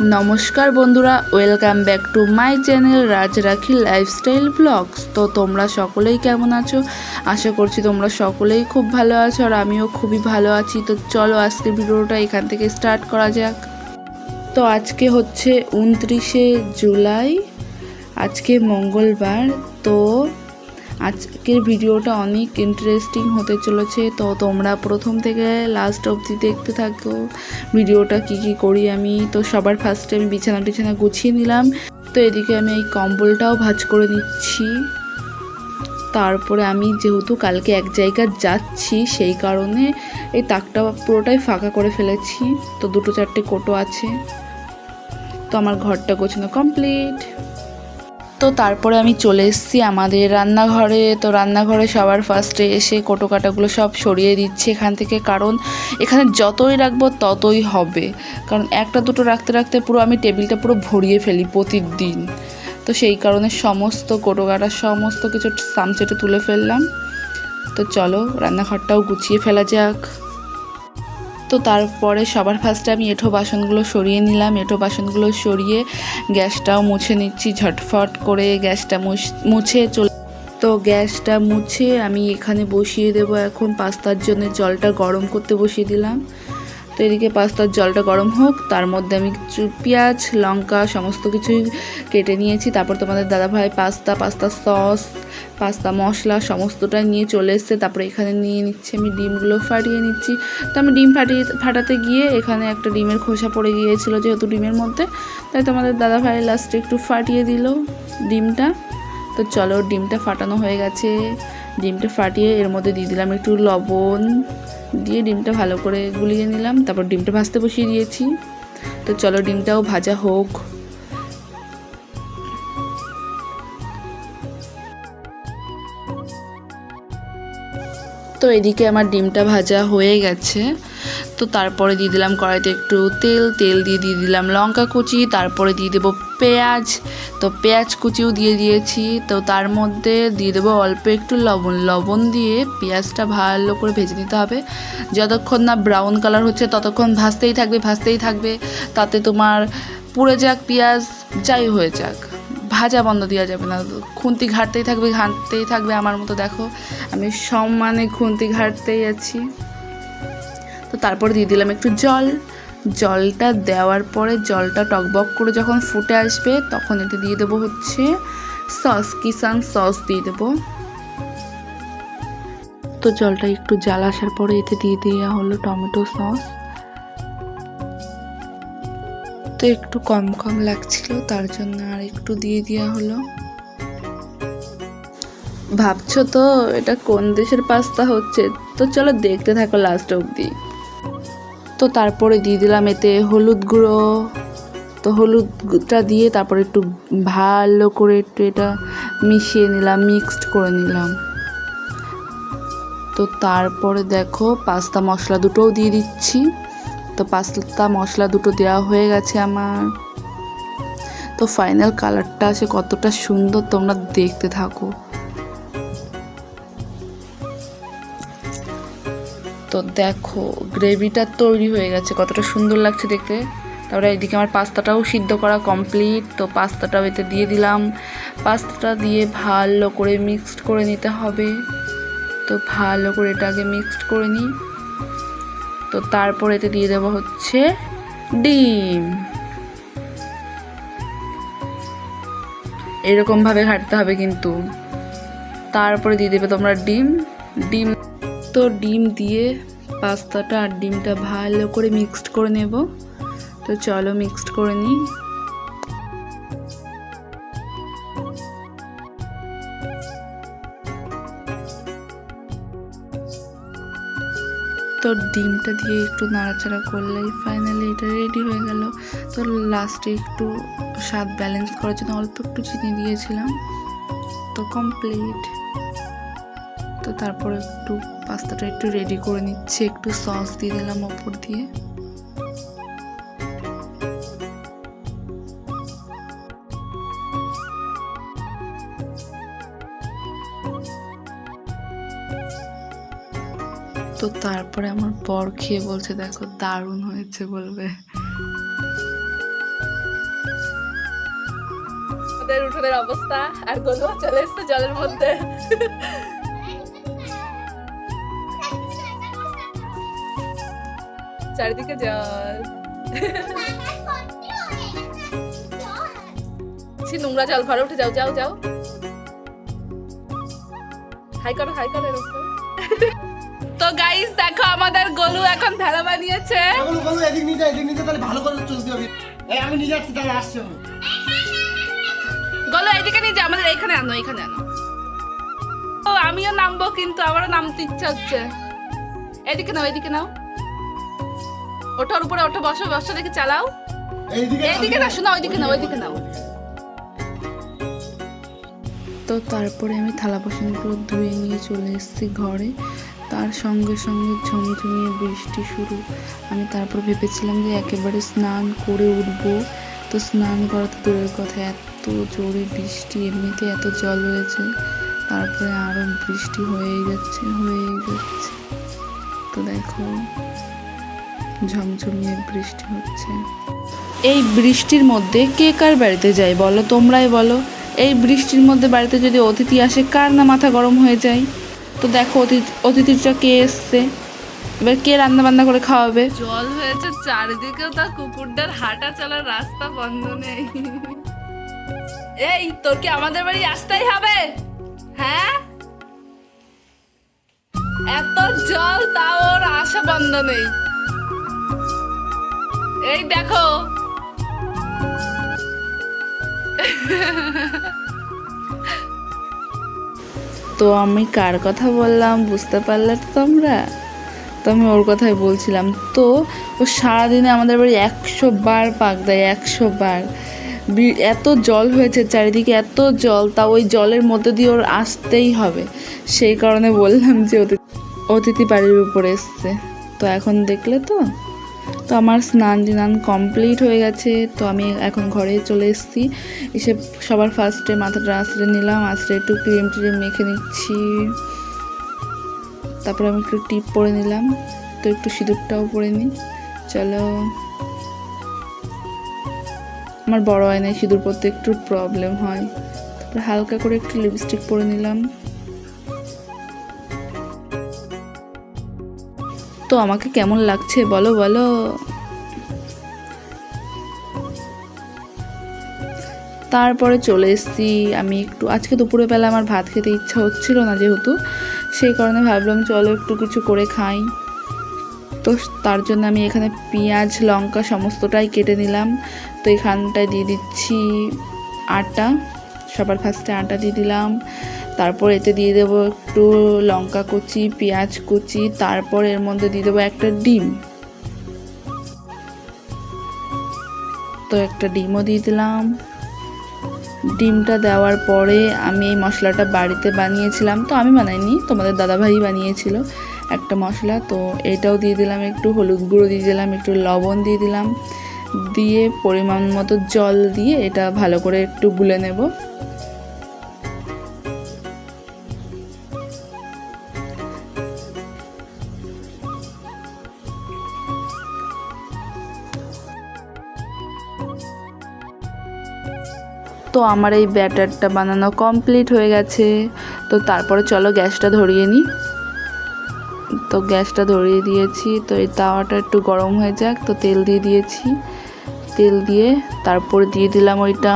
নমস্কার বন্ধুরা, welcome back to my channel Raj Rakhi lifestyle blogs. তো তোমরা সকলেই কেমন আছো? আশা করছি তোমরা সকলেই খুব ভালো আছো আর আমিও খুবই ভালো আছি। তো চলো আজকে ভিডিওটা এখান থেকে স্টার্ট করা যাক। তো আজকে হচ্ছে উনত্রিশে জুলাই, আজকে মঙ্গলবার। তো আজকের ভিডিওটা অনেক ইন্টারেস্টিং হতে চলেছে। তো তোমরা প্রথম থেকে লাস্ট অবধি দেখতে থাকো, ভিডিওটা কি কি করি আমি। তো সবার ফার্স্টে আমি বিছানা টিছানা গুছিয়ে নিলাম। তো এদিকে আমি এই কম্বলটাও ভাজ করে নিচ্ছি। তারপরে আমি যেহেতু কালকে এক জায়গা যাচ্ছি, সেই কারণে এই তাকটা পুরোটাই ফাঁকা করে ফেলেছি। তো দুটো চারটে কোটো আছে। তো আমার ঘরটা গোছানো কমপ্লিট তো তারপরে আমি চলে এসেছি আমাদের রান্নাঘরে। তো রান্নাঘরে সবার ফার্স্টে এসে কোটো কাটাগুলো সব সরিয়ে দিচ্ছি এখান থেকে, কারণ এখানে যতই রাখব ততই হবে। কারণ একটা দুটো রাখতে রাখতে পুরো আমি টেবিলটা পুরো ভরিয়ে ফেলি প্রতিদিন। তো সেই কারণে সমস্ত কোটো কাটা সমস্ত কিছু সামচেটে তুলে ফেললাম। তো চলো, রান্নাঘরটাও গুছিয়ে ফেলা যাক। তো তারপরে সবার ফার্স্টে আমি এঁঠো বাসনগুলো সরিয়ে নিলাম। এঁঠো বাসনগুলো সরিয়ে গ্যাসটাও মুছে নিচ্ছি, ঝটফট করে গ্যাসটা মুছ- চলে তো গ্যাসটা মুছে আমি এখানে বসিয়ে দেবো। এখন পাস্তার জন্য জলটা গরম করতে বসিয়ে দিলাম। এদিকে পাস্তার জলটা গরম হোক, তার মধ্যে আমি কিছু পেঁয়াজ, লঙ্কা, সমস্ত কিছুই কেটে নিয়েছি। তারপর তোমাদের দাদাভাই পাস্তা পাস্তা সস, পাস্তা মশলা সমস্তটাই নিয়ে চলে এসছে। তারপরে এখানে নিয়ে নিচ্ছি আমি ডিমগুলো ফাটিয়ে নিচ্ছি। তো আমি ডিম ফাটিয়ে, ফাটাতে গিয়ে এখানে একটা ডিমের খোসা পড়ে গিয়েছিল যেহেতু ডিমের মধ্যে। তাই তোমাদের দাদাভাই লাস্টে একটু ফাটিয়ে দিল ডিমটা। তো চলো ডিমটা ফাটানো হয়ে গেছে। ডিমটা ফাটিয়ে এর মধ্যে দিয়ে দিলাম একটু লবণ। দিয়ে ডিমটা ভালো করে গুলিয়ে নিলাম, তারপর ডিমটা ভাজতে বসিয়ে দিয়েছি। তো চলো ডিমটাও ভাজা হোক। তো এদিকে আমার ডিমটা ভাজা হয়ে গেছে। তো তারপরে দিয়ে দিলাম কড়াইতে একটু তেল তেল দিয়ে দিয়ে দিলাম লঙ্কা কুচি, তারপরে দিয়ে দেবো পেঁয়াজ। তো পেঁয়াজ কুচিও দিয়ে দিয়েছি, তো তার মধ্যে দিয়ে দেবো অল্প একটু লবণ। লবণ দিয়ে পেঁয়াজটা ভালো করে ভেজে নিতে হবে। যতক্ষণ না ব্রাউন কালার হচ্ছে, ততক্ষণ ভাজতেই থাকবে ভাজতেই থাকবে। তাতে তোমার পুড়ে যাক পেঁয়াজ, যাই হয়ে যাক। ভাজা বন্ধ দেওয়া যাবে না। খুন্তি ঘাটতেই থাকবে, ঘাঁটতেই থাকবে আমার মতো, দেখো। আমি সমানে খুন্তি ঘাটতেই আছি। তো তারপর দিয়ে দিলাম একটু জল। জলটা দেওয়ার পরে জলটা টকবক করে যখন ফুটে আসবে, তখন এতে দিয়ে দেবো হচ্ছে সস কিষান সস দিয়ে দেবো। তো জলটা একটু জাল আসার পরে এতে দিয়ে দেওয়া হলো টমেটো সস। তো একটু কম কম লাগছিল, তার জন্য আর একটু দিয়ে দেওয়া হলো। ভাবছ তো এটা কোন দেশের পাস্তা হচ্ছে? তো চলো দেখতে থাকো লাস্ট অবধি। তো তারপরে দিয়ে দিলাম এতে হলুদ গুঁড়ো। তো হলুদটা দিয়ে তারপরে একটু ভালো করে একটু এটা মিশিয়ে নিলাম, মিক্সড করে নিলাম। তো তারপরে দেখো পাস্তা মশলা দুটোও দিয়ে দিচ্ছি। তো পাস্তা মশলা দুটো দেওয়া হয়ে গেছে আমার। তো ফাইনাল কালারটা আছে কতটা সুন্দর, তোমরা দেখতে থাকো। তো দেখো গ্রেভিটা তৈরি হয়ে গেছে। কতটা সুন্দর লাগছে দেখতে। তারপরে এদিকে আমার পাস্তাটাও সিদ্ধ করা কমপ্লিট তো পাস্তাটাও এতে দিয়ে দিলাম। পাস্তাটা দিয়ে ভালো করে মিক্সড করে নিতে হবে। তো ভালো করে এটাকে মিক্সড করে নিই। তো তারপর এতে দিয়ে দেবো হচ্ছে ডিম। এরকমভাবে ঘাটতে হবে কিন্তু। তারপরে দিয়ে দেবে তোমরা ডিম। ডিম তো ডিম দিয়ে পাস্তাটা আর ডিমটা ভালো করে মিক্সড করে নেব। তো চলো মিক্সড করে নিই। তো ডিমটা দিয়ে একটু নাড়াচাড়া করলেই ফাইনালি এটা রেডি হয়ে গেল। তো লাস্টে একটু স্বাদ ব্যালেন্স করার জন্য অল্প একটু চিনি দিয়েছিলাম। তো কমপ্লিট তো তারপর একটু পাস্তাটা একটু রেডি করে নিচ্ছে। একটু সস দিয়ে দিলাম ওপর দিয়ে। তো তারপরে আমার বর খেয়ে বলছে, দেখো, দারুণ হয়েছে, বলবে। উঠোনের অবস্থা আর গলু চলে এসছে জলের মধ্যে। চারিদিকে জল ছি নোংরা জল ঘরে উঠে যাও যাও যাও। হাই করো হাই করো তো গাইস দেখো আমাদের গলু এখন ভেলা বানিয়েছে। এদিক এদিক তাহলে ভালো করে চলতে হবে। এই আমি নিয়ে যাচ্ছি তাহলে আসছি আমি গলু এইদিকে নিয়ে যা আমাদের এখানে আনো এখানে আনো। ও আমিও নামবো কিন্তু আমারও নামতে ইচ্ছা হচ্ছে। এদিকে নাও এদিকে নাও। ওঠার উপরে ওটা বসো বসো দেখে চালাও। এইদিকে এইদিকে না, শোনো, ওইদিকে না ওইদিকে নাও। তো তারপরে আমি থালা বাসনগুলো ধুয়ে নিয়ে চলে এসেছি ঘরে। তার সঙ্গে সঙ্গে ঝমঝমিয়ে বৃষ্টি শুরু। আমি তারপর ভেবেছিলাম যে একেবারে স্নান করে উঠবো। তো স্নান করা তো দূরের কথা এত জোরে বৃষ্টি এমনিতে এত জল হয়েছে। তারপরে আরও বৃষ্টি হয়েই যাচ্ছে হয়েই যাচ্ছে। তো দেখো ঝমঝমিয়ে বৃষ্টি হচ্ছে। এই বৃষ্টির মধ্যে কে কার বাড়িতে যায় বলো? তোমরাই বলো। এই বৃষ্টির মধ্যে বাড়িতে যদি অতিথি আসে, কার না মাথা গরম হয়ে যায়? তো দেখো অতিথি, অতিথিটা কে এসছে? এবার কে রান্না বান্না করে খাওয়াবে? জল হয়েছে, চারিদিকেও তার কুকুরটার হাঁটা চলার রাস্তা বন্ধ নেই। এই, তোর কি আমাদের বাড়ি আসতেই হবে? হ্যাঁ? এত জল, তাও ওর আসা বন্ধ নেই। এই দেখো। তো আমি কার কথা বললাম, বুঝতে পারলে তো তোমরা? তো আমি ওর কথাই বলছিলাম। তো ও সারাদিনে আমাদের বাড়ি একশো বার পাক দেয়, একশো বার। এত জল হয়েছে চারিদিকে, এত জল, তা ওই জলের মধ্যে দিয়ে ওর আসতেই হবে। সেই কারণে বললাম যে অতি- অতিথি বাড়ির উপরে এসছে। তো এখন দেখলে তো? তো আমার স্নান টান কমপ্লিট হয়ে গেছে। তো আমি এখন ঘরে চলে এসেছি। এসে সবার ফার্স্টে মাথাটা আশ্রে নিলাম আশ্রে একটু ক্রিম ট্রিম মেখে নিচ্ছি। তারপরে আমি একটু টিপ পরে নিলাম। তো একটু সিঁদুরটাও পরে নিই। চলো। আমার বড় আয়নায় সিঁদুর পরতে একটু প্রবলেম হয়। তারপরে হালকা করে একটু লিপস্টিক পরে নিলাম। তো আমাকে কেমন লাগছে? বলো বলো। তারপরে চলে এসেছি আমি একটু। আজকে দুপুরে বেলা আমার ভাত খেতে ইচ্ছা হচ্ছিল না যেহেতু, সেই কারণে ভাবলাম চলো একটু কিছু করে খাই। তো তার জন্য আমি এখানে পেঁয়াজ, লঙ্কা সমস্তটাই কেটে নিলাম। তো এখানটায় দিয়ে দিচ্ছি আটা। সবার ফার্স্টে আটা দিয়ে দিলাম। তারপর এতে দিয়ে দেবো একটু লঙ্কা কুচি, পেঁয়াজ কুচি, তারপর এর মধ্যে দিয়ে দেবো একটা ডিম। তো একটা ডিমও দিয়ে দিলাম। ডিমটা দেওয়ার পরে আমি এই মশলাটা বাড়িতে বানিয়েছিলাম। তো আমি বানাইনি, তোমাদের দাদাভাই বানিয়েছিল একটা মশলা। তো এটাও দিয়ে দিলাম একটু হলুদ গুঁড়ো দিয়ে দিলাম, একটু লবণ দিয়ে দিলাম। দিয়ে পরিমাণ মতো জল দিয়ে এটা ভালো করে একটু গুলে নেব। তো আমার এই ব্যাটারটা বানানো কমপ্লিট হয়ে গেছে। তো তারপরে চলো গ্যাসটা ধরিয়ে নিই। তো গ্যাসটা ধরিয়ে দিয়েছি। তো এই তাওয়াটা একটু গরম হয়ে যাক। তো তেল দিয়ে দিয়েছি। তেল দিয়ে তারপর দিয়ে দিলাম ওইটা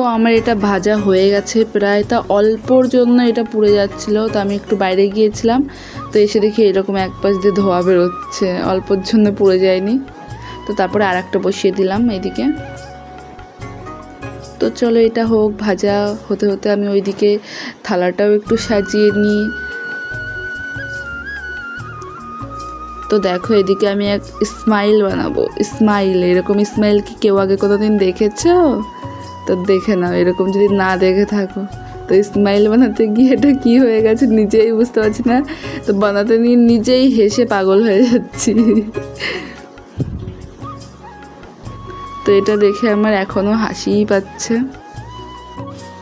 তো আমার এটা ভাজা হয়ে গেছে। প্রায় তা অল্পর জন্য এটা পুড়ে যাচ্ছিল, তো আমি একটু বাইরে গিয়েছিলাম। তো এসে দেখি এরকম এক পাশ দিয়ে ধোয়া বেরোচ্ছে, অল্পর জন্য পুড়ে যায়নি। তো তারপরে আর একটা বসিয়ে দিলাম এইদিকে তো চলো এটা হোক, ভাজা হতে হতে আমি ওইদিকে থালাটাও একটু সাজিয়ে নিই। তো দেখো এদিকে আমি এক স্মাইল বানাবো। স্মাইল এরকম স্মাইল কি কেউ আগে কোনোদিন দেখেছ? তো দেখে নাও, এরকম যদি না দেখে থাকো। তো স্মাইল বানাতে গিয়ে এটা কী হয়ে গেছে নিজেই বুঝতে পারছি না। তো বানাতে নিয়ে নিজেই হেসে পাগল হয়ে যাচ্ছি। তো এটা দেখে আমার এখনও হাসিই পাচ্ছে।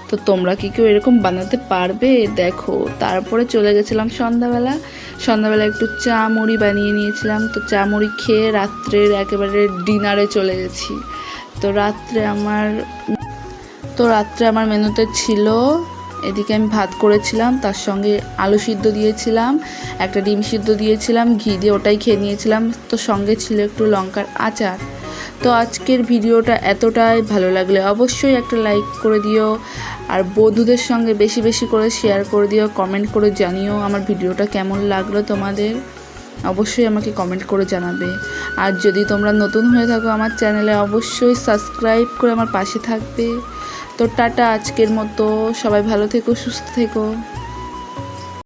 তো তোমরা কি কেউ এরকম বানাতে পারবে? দেখো, তারপরে চলে গেছিলাম সন্ধ্যাবেলা। সন্ধ্যাবেলা একটু চা মুড়ি বানিয়ে নিয়েছিলাম। তো চা মুড়ি খেয়ে রাত্রের একেবারে ডিনারে চলে গেছি। তো রাত্রে আমার তো রাত্রে আমার মেনুতে ছিল, এদিকে আমি ভাত করেছিলাম, তার সঙ্গে আলু সিদ্ধ দিয়েছিলাম, একটা ডিম সিদ্ধ দিয়েছিলাম, ঘি দিয়ে ওটাই খেয়ে নিয়েছিলাম, তো সঙ্গে ছিল একটু লঙ্কার আচার। তো আজকের ভিডিওটা এতটাই, ভালো লাগলে অবশ্যই একটা লাইক করে দিও, আর বন্ধুদের সঙ্গে বেশি বেশি করে শেয়ার করে দিও, কমেন্ট করে জানিও আমার ভিডিওটা কেমন লাগল তোমাদের। অবশ্যই আমাকে কমেন্ট করে জানাবে। আর যদি তোমরা নতুন হয়ে থাকো আমার চ্যানেলে, অবশ্যই সাবস্ক্রাইব করে আমার পাশে থাকবে। তো টাটা আজকের মতো। সবাই ভালো থেকো সুস্থ থেকো।